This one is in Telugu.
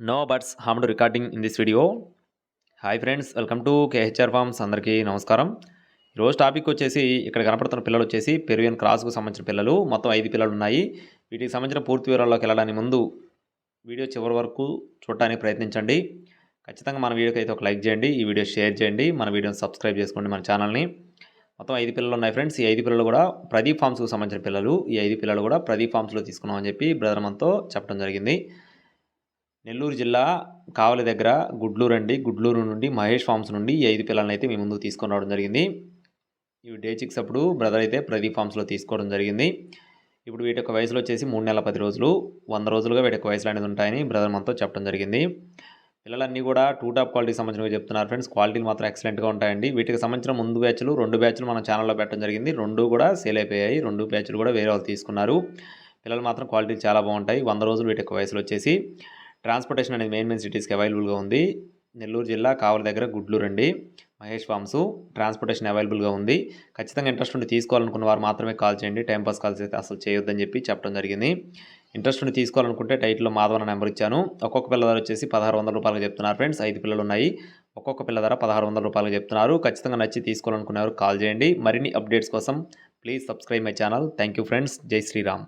No birds harmed recording in this video hi friends welcome to KHR farms అందరికీ నమస్కారం. ఈరోజు టాపిక్ వచ్చేసి ఇక్కడ కనపడుతున్న పిల్లలు వచ్చేసి పెరువియన్ క్రాస్కు సంబంధించిన పిల్లలు. మొత్తం ఐదు పిల్లలు ఉన్నాయి. వీటికి సంబంధించిన పూర్తి వివరాల్లోకి వెళ్ళడానికి ముందు వీడియో చివరి వరకు చూడటానికి ప్రయత్నించండి. ఖచ్చితంగా మన వీడియోకి అయితే ఒక లైక్ చేయండి. ఈ వీడియో షేర్ చేయండి. మన వీడియోని సబ్స్క్రైబ్ చేసుకోండి మన ఛానల్ని. మొత్తం ఐదు పిల్లలు ఉన్నాయి ఫ్రెండ్స్ ఈ ఐదు పిల్లలు కూడా ప్రదీప్ ఫార్మ్స్కు సంబంధించిన పిల్లలు. ఈ ఐదు పిల్లలు కూడా ప్రదీప్ ఫార్మ్స్లో తీసుకున్నామని చెప్పి బ్రదర్ మనతో చెప్పడం జరిగింది. నెల్లూరు జిల్లా కావలి దగ్గర గుడ్లూరు అండి. గుడ్లూరు నుండి మహేష్ ఫార్మ్స్ నుండి ఈ ఐదు పిల్లల్ని అయితే మీ ముందుకు తీసుకొని రావడం జరిగింది. ఇవి డే చిక్స్ అప్పుడు బ్రదర్ అయితే ప్రదీప్ ఫార్మ్స్లో తీసుకోవడం జరిగింది. ఇప్పుడు వీటి యొక్క వయసులో వచ్చేసి మూడు నెలల పది రోజులు. వంద రోజులుగా వీటి యొక్క వయసులు అనేది ఉంటాయని బ్రదర్ మనతో చెప్పడం జరిగింది. పిల్లలన్నీ కూడా టూ టాప్ క్వాలిటీకి సంబంధించినవి చెప్తున్నారు ఫ్రెండ్స్. క్వాలిటీలు మాత్రం ఎక్సలెంట్గా ఉంటాయండి. వీటికి సంబంధించిన ముందు బ్యాచ్లు రెండు బ్యాచ్లు మన ఛానల్లో పెట్టడం జరిగింది. రెండు కూడా సేల్ అయిపోయాయి. రెండు బ్యాచ్లు కూడా వేరే వాళ్ళు తీసుకున్నారు. పిల్లలు మాత్రం క్వాలిటీ చాలా బాగుంటాయి. వంద రోజులు వీటి యొక్క వయసులో వచ్చేసి ట్రాన్స్పోర్టేషన్ అనేది మెయిన్ మెయిన్ సిటీస్కి అవైలబుల్గా ఉంది. నెల్లూరు జిల్లా కావలి దగ్గర గుడ్లూరు అండి. మహేష్ ఫార్మ్స్ ట్రాన్స్పోర్టేషన్ అవైలబుల్గా ఉంది. ఖచ్చితంగా ఇంట్రెస్ట్ ఉండి తీసుకోవాలనుకున్న వారు మాత్రమే కాల్ చేయండి. టైంపాస్ కాల్స్ అయితే అసలు చేయొద్దని చెప్పి చెప్పడం జరిగింది. ఇంట్రెస్ట్ ఉండి తీసుకోవాలనుకుంటే టైట్లో మాధవన నెంబర్ ఇచ్చాను. ఒక్కొక్క పిల్ల ధర వచ్చేసి పదహారు వందల రూపాయలు చెప్తున్నారు ఫ్రెండ్స్. ఐదు పిల్లలు ఉన్నాయి. ఒక్కొక్క పిల్ల ధర పదహారు వందల రూపాయలు చెప్తున్నారు. ఖచ్చితంగా నచ్చి తీసుకోవాలనుకున్నారు కాల్ చేయండి. మరిన్ని అప్డేట్స్ కోసం please subscribe my channel. Thank you friends. జై శ్రీరామ్.